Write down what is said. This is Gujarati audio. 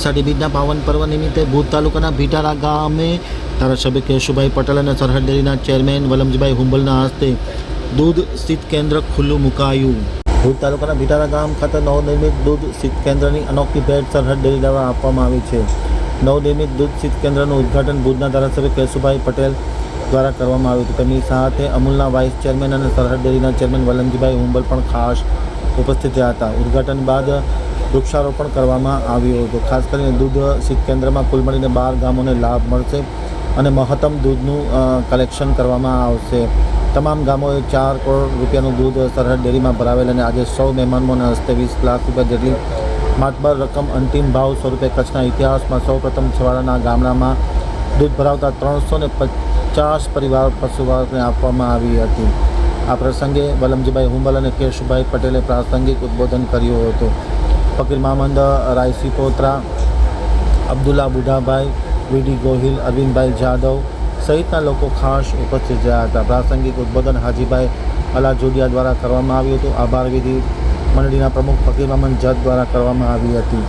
અષાઢી બીજના પાવન પર્વ નિમિત્તે ભૂત તાલુકાના ભીટારા ગામે ધારાસભ્ય કેશુભાઈ પટેલ અને સરહદ ડેરીના ચેરમેન વલમજીભાઈ હુંબલના હસ્તે દૂધ સ્થિત કેન્દ્ર ખુલ્લું મુકાયું. ભૂત તાલુકાના ભીટારા ગામ ખાતે નવનિર્મિત દૂધ સ્થિત કેન્દ્રની અનોખી ભેટ સરહદ ડેરી દ્વારા આપવામાં આવી છે. નવનિર્મિત દૂધ સ્થિત કેન્દ્રનું ઉદ્ઘાટન ભુજના ધારાસભ્ય કેશુભાઈ પટેલ દ્વારા કરવામાં આવ્યું હતું. તેમની સાથે અમૂલના વાઇસ ચેરમેન અને સરહદ ડેરીના ચેરમેન વલમજીભાઈ હુંબલ પણ ખાસ ઉપસ્થિત રહ્યા હતા. ઉદ્ઘાટન બાદ વૃક્ષારોપણ કરવામાં આવ્યું હતું. ખાસ કરીને દૂધ શીત કેન્દ્રમાં કુલ મળીને બાર ગામોને લાભ મળશે અને મહત્તમ દૂધનું કલેક્શન કરવામાં આવશે. તમામ ગામોએ ચાર કરોડ રૂપિયાનું દૂધ સરહદ ડેરીમાં ભરાવેલ અને આજે સૌ મહેમાનોના હસ્તે વીસ લાખ રૂપિયા જેટલી માટબર રકમ અંતિમ ભાવ સ્વરૂપે કચ્છના ઇતિહાસમાં સૌપ્રથમ છવાડાના ગામડામાં દૂધ ભરાવતા ત્રણસો ને પચાસ પરિવાર પશુવાળકને આપવામાં આવી હતી. આ પ્રસંગે વલમજીભાઈ હુંબલ અને કેશુભાઈ પટેલે પ્રાસંગિક ઉદ્બોધન કર્યું હતું. ફકીર મામંદ, રાયસી પોત્રા, અબ્દુલ્લા બુઢાભાઈ, વીડી ગોહિલ, અરવિંદભાઈ જાદવ સહિતના લોકો ખાસ ઉપસ્થિત રહ્યા હતા. પ્રાસંગિક ઉદ્બોધન હાજીભાઈ અલાજોડિયા દ્વારા કરવામાં આવ્યું હતું. આભાર વિધિ મંડળીના પ્રમુખ ફકીર મામંદ જત દ્વારા કરવામાં આવી હતી.